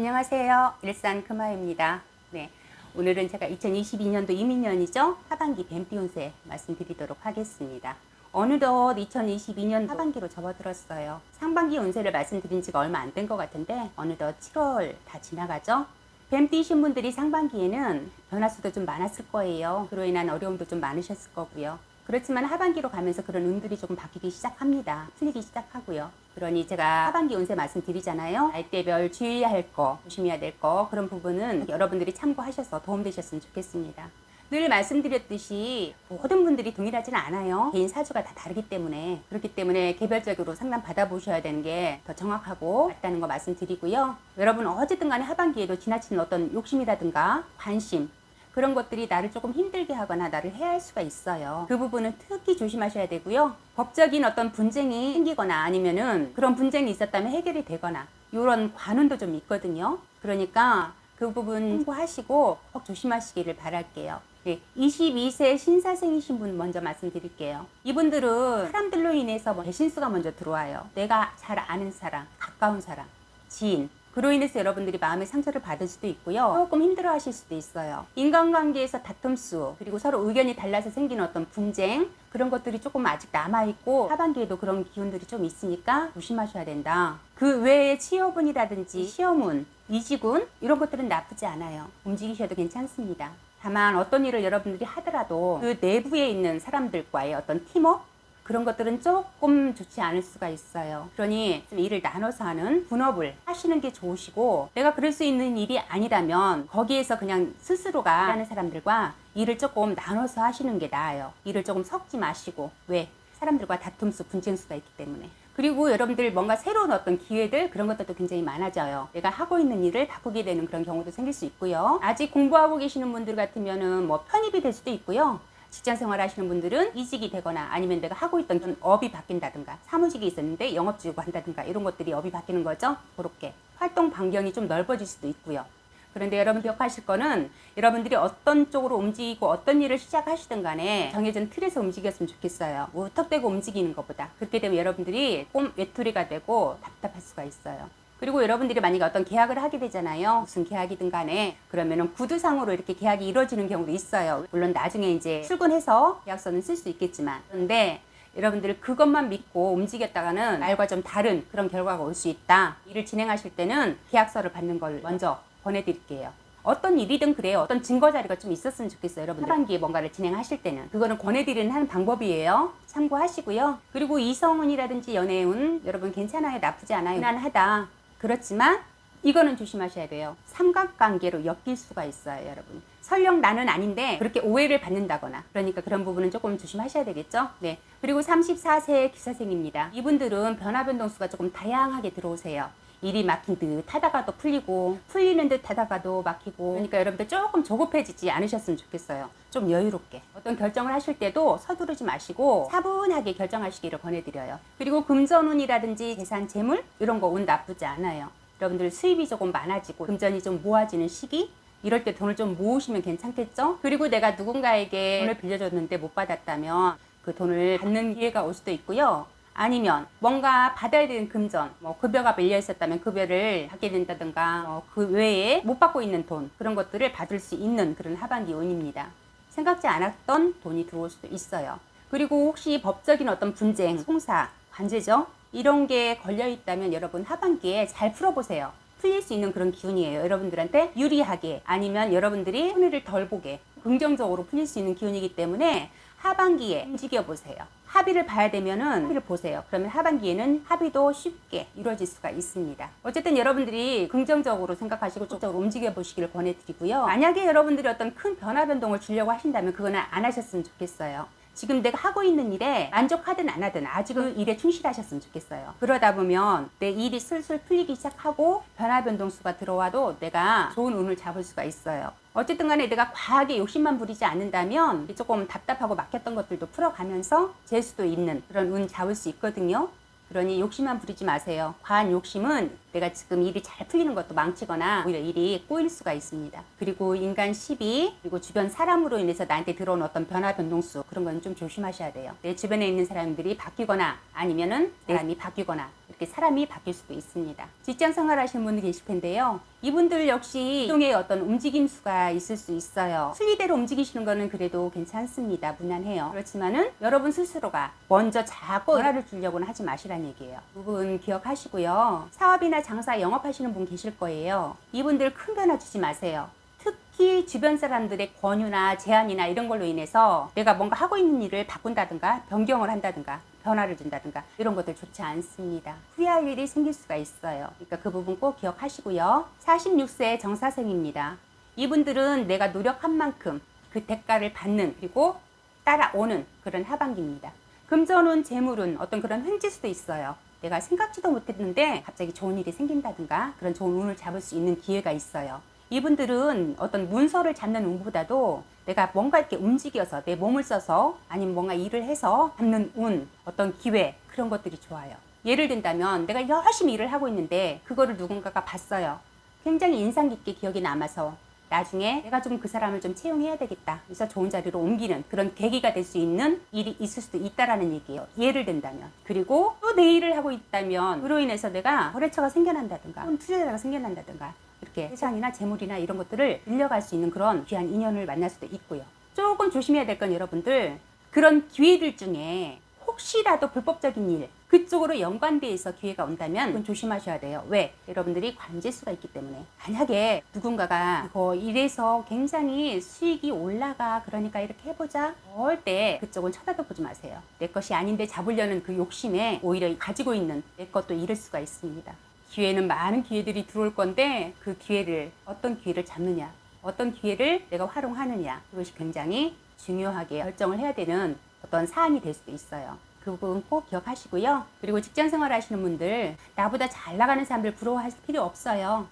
안녕하세요. 일산 금화입니다. 네. 오늘은 제가 2022년도 이민년이죠. 하반기 뱀띠 운세 말씀드리도록 하겠습니다. 어느덧 2022년 하반기로 접어들었어요. 상반기 운세를 말씀드린 지가 얼마 안 된 것 같은데 어느덧 7월 다 지나가죠. 뱀띠이신 분들이 상반기에는 변화수도 좀 많았을 거예요. 그로 인한 어려움도 좀 많으셨을 거고요. 그렇지만 하반기로 가면서 그런 운들이 조금 바뀌기 시작합니다. 풀리기 시작하고요. 그러니 제가 하반기 운세 말씀드리잖아요. 날대별 주의해야 할 거, 조심해야 될 거, 그런 부분은 여러분들이 참고하셔서 도움되셨으면 좋겠습니다. 늘 말씀드렸듯이 모든 분들이 동일하지는 않아요. 개인 사주가 다 다르기 때문에 그렇기 때문에 개별적으로 상담 받아보셔야 되는 게 더 정확하고 맞다는 거 말씀드리고요. 여러분 어쨌든 간에 하반기에도 지나치는 어떤 욕심이라든가 관심 그런 것들이 나를 조금 힘들게 하거나 나를 해할 수가 있어요. 그 부분은 특히 조심하셔야 되고요. 법적인 어떤 분쟁이 생기거나 아니면은 그런 분쟁이 있었다면 해결이 되거나 이런 관운도 좀 있거든요. 그러니까 그 부분 참고하시고 꼭 조심하시기를 바랄게요. 네, 22세 신사생이신 분 먼저 말씀드릴게요. 이분들은 사람들로 인해서 뭐 배신수가 먼저 들어와요. 내가 잘 아는 사람, 가까운 사람, 지인, 그로 인해서 여러분들이 마음의 상처를 받을 수도 있고요. 조금 힘들어 하실 수도 있어요. 인간관계에서 다툼수, 그리고 서로 의견이 달라서 생기는 어떤 분쟁, 그런 것들이 조금 아직 남아있고, 하반기에도 그런 기운들이 좀 있으니까 조심하셔야 된다. 그 외에 취업운이라든지 시험운, 이직운, 이런 것들은 나쁘지 않아요. 움직이셔도 괜찮습니다. 다만 어떤 일을 여러분들이 하더라도 그 내부에 있는 사람들과의 어떤 팀워크, 그런 것들은 조금 좋지 않을 수가 있어요. 그러니 좀 일을 나눠서 하는 분업을 하시는 게 좋으시고 내가 그럴 수 있는 일이 아니라면 거기에서 그냥 스스로가 하는 사람들과 일을 조금 나눠서 하시는 게 나아요. 일을 조금 섞지 마시고 왜? 사람들과 다툼수, 분쟁수가 있기 때문에. 그리고 여러분들 뭔가 새로운 어떤 기회들 그런 것들도 굉장히 많아져요. 내가 하고 있는 일을 바꾸게 되는 그런 경우도 생길 수 있고요. 아직 공부하고 계시는 분들 같으면은 뭐 편입이 될 수도 있고요. 직장 생활 하시는 분들은 이직이 되거나 아니면 내가 하고 있던 좀 업이 바뀐다든가 사무직이 있었는데 영업직으로 한다든가 이런 것들이 업이 바뀌는 거죠. 그렇게 활동 반경이 좀 넓어질 수도 있고요. 그런데 여러분 기억하실 거는 여러분들이 어떤 쪽으로 움직이고 어떤 일을 시작하시든 간에 정해진 틀에서 움직였으면 좋겠어요. 무턱대고 움직이는 것보다. 그렇게 되면 여러분들이 꼼 외톨이가 되고 답답할 수가 있어요. 그리고 여러분들이 만약에 어떤 계약을 하게 되잖아요. 무슨 계약이든 간에 그러면은 구두상으로 이렇게 계약이 이루어지는 경우도 있어요. 물론 나중에 이제 출근해서 계약서는 쓸 수 있겠지만 그런데 여러분들 그것만 믿고 움직였다가는 말과 좀 다른 그런 결과가 올 수 있다. 일을 진행하실 때는 계약서를 받는 걸 먼저 보내드릴게요. 어떤 일이든 그래요. 어떤 증거 자료가 좀 있었으면 좋겠어요, 여러분들. 하반기에 뭔가를 진행하실 때는 그거는 권해드리는 하는 방법이에요. 참고하시고요. 그리고 이성운이라든지 연애운 여러분 괜찮아요, 나쁘지 않아요, 무난하다. 그렇지만 이거는 조심하셔야 돼요. 삼각관계로 엮일 수가 있어요, 여러분. 설령 나는 아닌데 그렇게 오해를 받는다거나 그러니까 그런 부분은 조금 조심하셔야 되겠죠. 네. 그리고 34세 기사생입니다. 이분들은 변화 변동수가 조금 다양하게 들어오세요. 일이 막힌 듯 하다가도 풀리고 풀리는 듯 하다가도 막히고 그러니까 여러분들 조금 조급해지지 않으셨으면 좋겠어요. 좀 여유롭게 어떤 결정을 하실 때도 서두르지 마시고 차분하게 결정하시기를 권해드려요. 그리고 금전운이라든지 재산 재물 이런 거 운 나쁘지 않아요. 여러분들 수입이 조금 많아지고 금전이 좀 모아지는 시기 이럴 때 돈을 좀 모으시면 괜찮겠죠? 그리고 내가 누군가에게 돈을 빌려줬는데 못 받았다면 그 돈을 받는 기회가 올 수도 있고요. 아니면 뭔가 받아야 되는 금전, 뭐 급여가 밀려 있었다면 급여를 받게 된다든가 어, 그 외에 못 받고 있는 돈 그런 것들을 받을 수 있는 그런 하반기 운입니다. 생각지 않았던 돈이 들어올 수도 있어요. 그리고 혹시 법적인 어떤 분쟁, 송사, 관제죠? 이런 게 걸려 있다면 여러분 하반기에 잘 풀어보세요. 풀릴 수 있는 그런 기운이에요. 여러분들한테 유리하게 아니면 여러분들이 손해를 덜 보게 긍정적으로 풀릴 수 있는 기운이기 때문에 하반기에 움직여 보세요. 합의를 봐야 되면은 합의를 보세요. 그러면 하반기에는 합의도 쉽게 이루어질 수가 있습니다. 어쨌든 여러분들이 긍정적으로 생각하시고 적극적으로 움직여 보시기를 권해드리고요. 만약에 여러분들이 어떤 큰 변화 변동을 주려고 하신다면 그거는 안 하셨으면 좋겠어요. 지금 내가 하고 있는 일에 만족하든 안 하든 아직은 일에 충실하셨으면 좋겠어요. 그러다 보면 내 일이 슬슬 풀리기 시작하고 변화 변동수가 들어와도 내가 좋은 운을 잡을 수가 있어요. 어쨌든 간에 내가 과하게 욕심만 부리지 않는다면 조금 답답하고 막혔던 것들도 풀어가면서 재 수도 있는 그런 운 잡을 수 있거든요. 그러니 욕심만 부리지 마세요. 과한 욕심은 내가 지금 일이 잘 풀리는 것도 망치거나 오히려 일이 꼬일 수가 있습니다. 그리고 인간 시비 그리고 주변 사람으로 인해서 나한테 들어온 어떤 변화 변동수 그런 건 좀 조심하셔야 돼요. 내 주변에 있는 사람들이 바뀌거나 아니면은 사람이 바뀌거나 이렇게 사람이 바뀔 수도 있습니다. 직장 생활 하시는 분들 계실 텐데요. 이분들 역시 일종의 어떤 움직임 수가 있을 수 있어요. 순리대로 움직이시는 거는 그래도 괜찮습니다. 무난해요. 그렇지만은 여러분 스스로가 먼저 자꾸 변화를 주려고는 하지 마시란 얘기예요. 그 부분 기억하시고요. 사업이나 장사 영업하시는 분 계실 거예요. 이분들 큰 변화 주지 마세요. 특히 주변 사람들의 권유나 제안이나 이런 걸로 인해서 내가 뭔가 하고 있는 일을 바꾼다든가 변경을 한다든가 변화를 준다든가 이런 것들 좋지 않습니다. 후회할 일이 생길 수가 있어요. 그러니까 그 부분 꼭 기억하시고요. 46세 정사생입니다. 이분들은 내가 노력한 만큼 그 대가를 받는 그리고 따라오는 그런 하반기입니다. 금전운, 재물운 어떤 그런 횡재수도 있어요. 내가 생각지도 못했는데 갑자기 좋은 일이 생긴다든가 그런 좋은 운을 잡을 수 있는 기회가 있어요. 이분들은 어떤 문서를 잡는 운보다도 내가 뭔가 이렇게 움직여서 내 몸을 써서 아니면 뭔가 일을 해서 잡는 운, 어떤 기회 그런 것들이 좋아요. 예를 든다면 내가 열심히 일을 하고 있는데 그거를 누군가가 봤어요. 굉장히 인상 깊게 기억이 남아서 나중에 내가 좀 그 사람을 좀 채용해야 되겠다. 그래서 좋은 자리로 옮기는 그런 계기가 될 수 있는 일이 있을 수도 있다라는 얘기예요. 예를 든다면. 그리고 또 내 일을 하고 있다면 그로 인해서 내가 거래처가 생겨난다든가 투자자가 생겨난다든가 이렇게 세상이나 재물이나 이런 것들을 빌려갈 수 있는 그런 귀한 인연을 만날 수도 있고요. 조금 조심해야 될 건 여러분들 그런 기회들 중에 혹시라도 불법적인 일 그쪽으로 연관돼서 기회가 온다면 그건 조심하셔야 돼요. 왜? 여러분들이 관제수가 있기 때문에 만약에 누군가가 그거 일에서 굉장히 수익이 올라가 그러니까 이렇게 해보자 절대 그쪽은 쳐다도 보지 마세요. 내 것이 아닌데 잡으려는 그 욕심에 오히려 가지고 있는 내 것도 잃을 수가 있습니다. 기회는 많은 기회들이 들어올 건데 그 기회를 어떤 기회를 잡느냐 어떤 기회를 내가 활용하느냐 그것이 굉장히 중요하게 결정을 해야 되는 어떤 사안이 될 수도 있어요. 그 부분 꼭 기억하시고요. 그리고 직장 생활 하시는 분들 나보다 잘 나가는 사람들 부러워할 필요 없어요.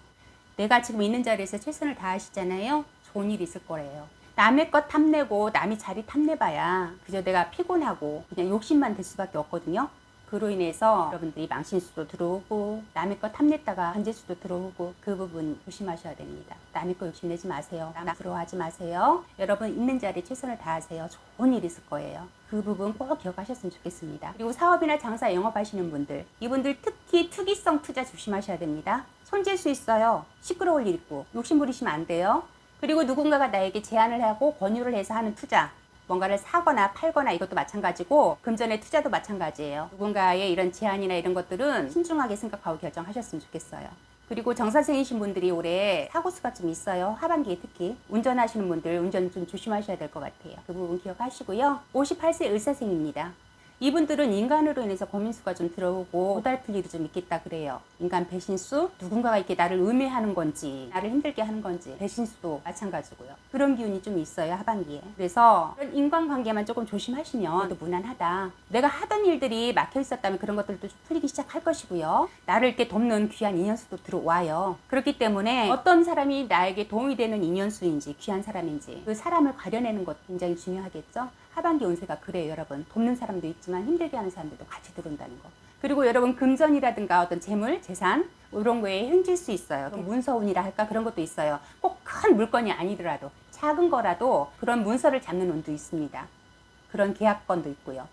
내가 지금 있는 자리에서 최선을 다하시잖아요. 좋은 일이 있을 거래요. 남의 것 탐내고 남이 자리 탐내봐야 그저 내가 피곤하고 그냥 욕심만 될 수밖에 없거든요. 그로 인해서 여러분들이 망신수도 들어오고 남의 거 탐냈다가 한재수도 들어오고 그 부분 조심하셔야 됩니다. 남의 거 욕심내지 마세요. 남 부러워하지 마세요. 여러분 있는 자리에 최선을 다하세요. 좋은 일 있을 거예요. 그 부분 꼭 기억하셨으면 좋겠습니다. 그리고 사업이나 장사 영업하시는 분들 이분들 특히 투기성 투자 조심하셔야 됩니다. 손질 수 있어요. 시끄러울 일 있고 욕심 부리시면 안 돼요. 그리고 누군가가 나에게 제안을 하고 권유를 해서 하는 투자 뭔가를 사거나 팔거나 이것도 마찬가지고 금전의 투자도 마찬가지예요. 누군가의 이런 제안이나 이런 것들은 신중하게 생각하고 결정하셨으면 좋겠어요. 그리고 정사생이신 분들이 올해 사고수가 좀 있어요. 하반기에 특히 운전하시는 분들 운전 좀 조심하셔야 될 것 같아요. 그 부분 기억하시고요. 58세 의사생입니다. 이분들은 인간으로 인해서 고민수가 좀 들어오고 고달플 일이 좀 있겠다 그래요. 인간 배신수, 누군가가 이렇게 나를 음해하는 건지, 나를 힘들게 하는 건지, 배신수도 마찬가지고요. 그런 기운이 좀 있어요, 하반기에. 그래서 인간관계만 조금 조심하시면 또 무난하다. 내가 하던 일들이 막혀 있었다면 그런 것들도 좀 풀리기 시작할 것이고요. 나를 이렇게 돕는 귀한 인연수도 들어와요. 그렇기 때문에 어떤 사람이 나에게 도움이 되는 인연수인지, 귀한 사람인지 그 사람을 가려내는 것 굉장히 중요하겠죠. 하반기 운세가 그래요, 여러분. 돕는 사람도 있지만 힘들게 하는 사람들도 같이 들어온다는 거. 그리고 여러분 금전이라든가 어떤 재물, 재산 이런 거에 힘줄 수 있어요. 문서운이라 할까 그런 것도 있어요. 꼭 큰 물건이 아니더라도 작은 거라도 그런 문서를 잡는 운도 있습니다. 그런 계약건도 있고요.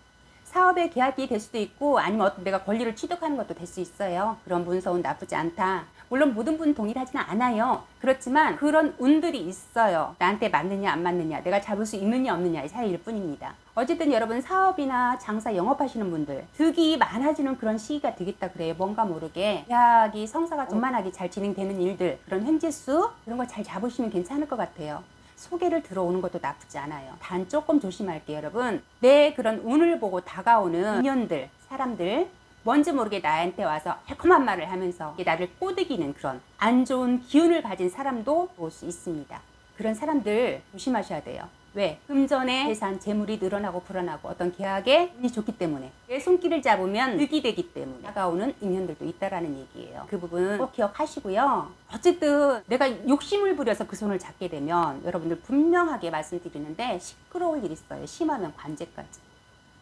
사업의 계약이 될 수도 있고 아니면 어떤 내가 권리를 취득하는 것도 될 수 있어요. 그런 문서운 나쁘지 않다. 물론 모든 분 동일하지는 않아요. 그렇지만 그런 운들이 있어요. 나한테 맞느냐 안 맞느냐 내가 잡을 수 있느냐 없느냐의 차이일 뿐입니다. 어쨌든 여러분 사업이나 장사 영업하시는 분들 득이 많아지는 그런 시기가 되겠다 그래요. 뭔가 모르게 계약이 성사가 원만하게 잘 진행되는 일들 그런 현재수 그런 걸 잘 잡으시면 괜찮을 것 같아요. 소개를 들어오는 것도 나쁘지 않아요. 단 조금 조심할게요, 여러분. 내 그런 운을 보고 다가오는 인연들, 사람들, 뭔지 모르게 나한테 와서 달콤한 말을 하면서 나를 꼬드기는 그런 안 좋은 기운을 가진 사람도 올 수 있습니다. 그런 사람들 조심하셔야 돼요. 왜? 금전의 재산, 재물이 늘어나고 불어나고 어떤 계약에 운이 좋기 때문에 내 손길을 잡으면 득이 되기 때문에 다가오는 인연들도 있다라는 얘기예요. 그 부분 꼭 기억하시고요. 어쨌든 내가 욕심을 부려서 그 손을 잡게 되면 여러분들 분명하게 말씀드리는데 시끄러울 일 있어요. 심하면 관제까지.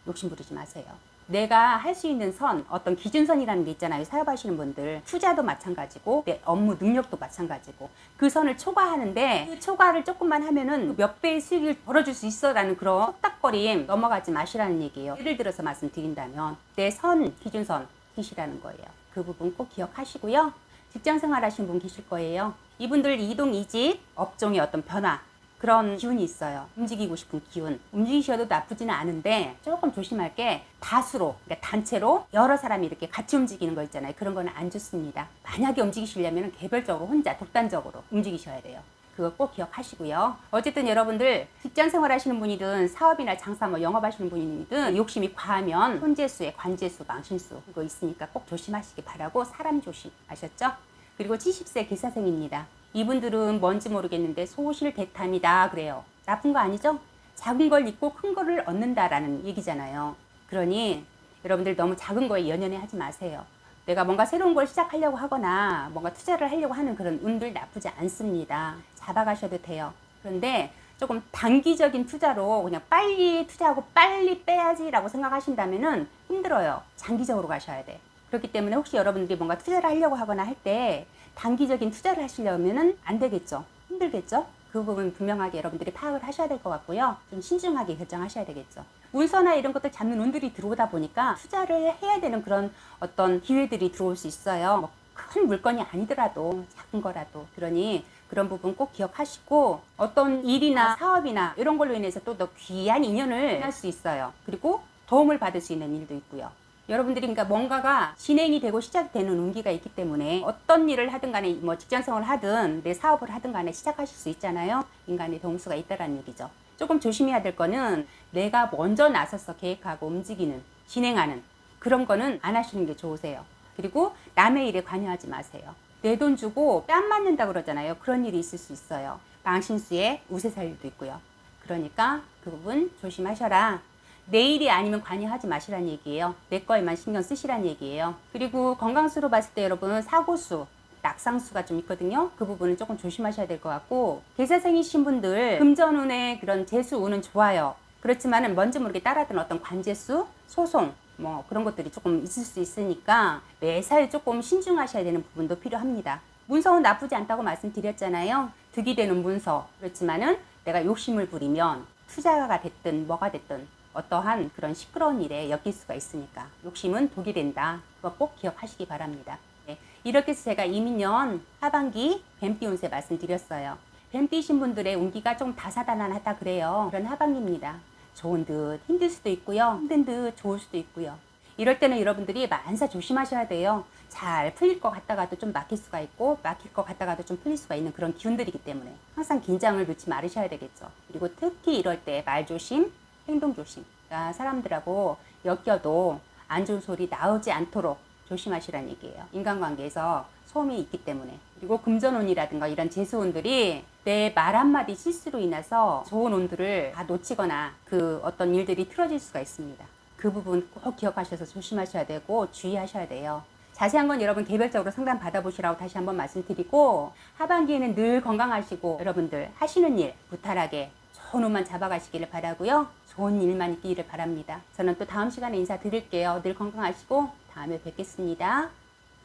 욕심 부리지 마세요. 내가 할 수 있는 선, 어떤 기준선이라는 게 있잖아요. 사업하시는 분들. 투자도 마찬가지고, 내 업무 능력도 마찬가지고, 그 선을 초과하는데, 그 초과를 조금만 하면은 몇 배의 수익을 벌어줄 수 있어. 라는 그런 속닥거림 넘어가지 마시라는 얘기예요. 예를 들어서 말씀드린다면, 내 선, 기준선, 기시라는 거예요. 그 부분 꼭 기억하시고요. 직장 생활 하시는 분 계실 거예요. 이분들 이동, 이직, 업종의 어떤 변화, 그런 기운이 있어요. 움직이고 싶은 기운. 움직이셔도 나쁘지는 않은데 조금 조심할 게 다수로, 그러니까 단체로 여러 사람이 이렇게 같이 움직이는 거 있잖아요. 그런 거는 안 좋습니다. 만약에 움직이시려면 개별적으로 혼자 독단적으로 움직이셔야 돼요. 그거 꼭 기억하시고요. 어쨌든 여러분들 직장 생활 하시는 분이든 사업이나 장사 뭐 영업 하시는 분이든 욕심이 과하면 손재수에 관재수, 망신수 이거 있으니까 꼭 조심하시기 바라고 사람 조심 아셨죠? 그리고 70세 기사생입니다. 이분들은 뭔지 모르겠는데 소실대탐이다 그래요. 나쁜 거 아니죠? 작은 걸 잊고 큰 거를 얻는다라는 얘기잖아요. 그러니 여러분들 너무 작은 거에 연연해 하지 마세요. 내가 뭔가 새로운 걸 시작하려고 하거나 뭔가 투자를 하려고 하는 그런 운들 나쁘지 않습니다. 잡아가셔도 돼요. 그런데 조금 단기적인 투자로 그냥 빨리 투자하고 빨리 빼야지라고 생각하신다면은 힘들어요. 장기적으로 가셔야 돼. 그렇기 때문에 혹시 여러분들이 뭔가 투자를 하려고 하거나 할 때 단기적인 투자를 하시려면은 안 되겠죠. 힘들겠죠. 그 부분 분명하게 여러분들이 파악을 하셔야 될 것 같고요. 좀 신중하게 결정하셔야 되겠죠. 문서나 이런 것들 잡는 운들이 들어오다 보니까 투자를 해야 되는 그런 어떤 기회들이 들어올 수 있어요. 뭐 큰 물건이 아니더라도 작은 거라도 그러니 그런 부분 꼭 기억하시고 어떤 일이나 사업이나 이런 걸로 인해서 또 더 귀한 인연을 할 수 있어요. 그리고 도움을 받을 수 있는 일도 있고요. 여러분들이 그러니까 뭔가가 진행이 되고 시작되는 운기가 있기 때문에 어떤 일을 하든 간에 뭐 직장 생활을 하든 내 사업을 하든 간에 시작하실 수 있잖아요. 인간의 동수가 있다라는 얘기죠. 조금 조심해야 될 거는 내가 먼저 나서서 계획하고 움직이는 진행하는 그런 거는 안 하시는 게 좋으세요. 그리고 남의 일에 관여하지 마세요. 내 돈 주고 뺨 맞는다 그러잖아요. 그런 일이 있을 수 있어요. 망신수에 우세살일도 있고요. 그러니까 그 부분 조심하셔라. 내 일이 아니면 관여하지 마시라는 얘기예요. 내 거에만 신경 쓰시라는 얘기예요. 그리고 건강수로 봤을 때 여러분 사고수, 낙상수가 좀 있거든요. 그 부분은 조금 조심하셔야 될 것 같고 계사생이신 분들 금전운의 그런 재수운은 좋아요. 그렇지만은 뭔지 모르게 따라든 어떤 관제수, 소송 뭐 그런 것들이 조금 있을 수 있으니까 매사에 조금 신중하셔야 되는 부분도 필요합니다. 문서는 나쁘지 않다고 말씀드렸잖아요. 득이 되는 문서. 그렇지만은 내가 욕심을 부리면 투자가 됐든 뭐가 됐든 어떠한 그런 시끄러운 일에 엮일 수가 있으니까 욕심은 독이 된다. 그거 꼭 기억하시기 바랍니다. 네, 이렇게 해서 제가 이민년 하반기 뱀띠 운세 말씀드렸어요. 뱀띠신 분들의 운기가 좀 다사다난하다 그래요. 그런 하반기입니다. 좋은 듯 힘들 수도 있고요. 힘든 듯 좋을 수도 있고요. 이럴 때는 여러분들이 만사 조심하셔야 돼요. 잘 풀릴 것 같다가도 좀 막힐 수가 있고 막힐 것 같다가도 좀 풀릴 수가 있는 그런 기운들이기 때문에 항상 긴장을 놓지 말으셔야 되겠죠. 그리고 특히 이럴 때 말 조심, 행동 조심. 그러니까 사람들하고 엮여도 안 좋은 소리 나오지 않도록 조심하시라는 얘기예요. 인간관계에서 소음이 있기 때문에. 그리고 금전운이라든가 이런 재수운들이 내 말 한마디 실수로 인해서 좋은 운들을 다 놓치거나 그 어떤 일들이 틀어질 수가 있습니다. 그 부분 꼭 기억하셔서 조심하셔야 되고 주의하셔야 돼요. 자세한 건 여러분 개별적으로 상담 받아보시라고 다시 한번 말씀드리고 하반기에는 늘 건강하시고 여러분들 하시는 일 무탈하게 좋은 운만 잡아가시기를 바라고요. 좋은 일만 있기를 바랍니다. 저는 또 다음 시간에 인사드릴게요. 늘 건강하시고 다음에 뵙겠습니다.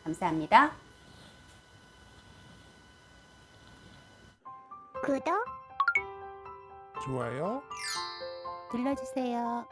감사합니다. 구독 좋아요 눌러주세요.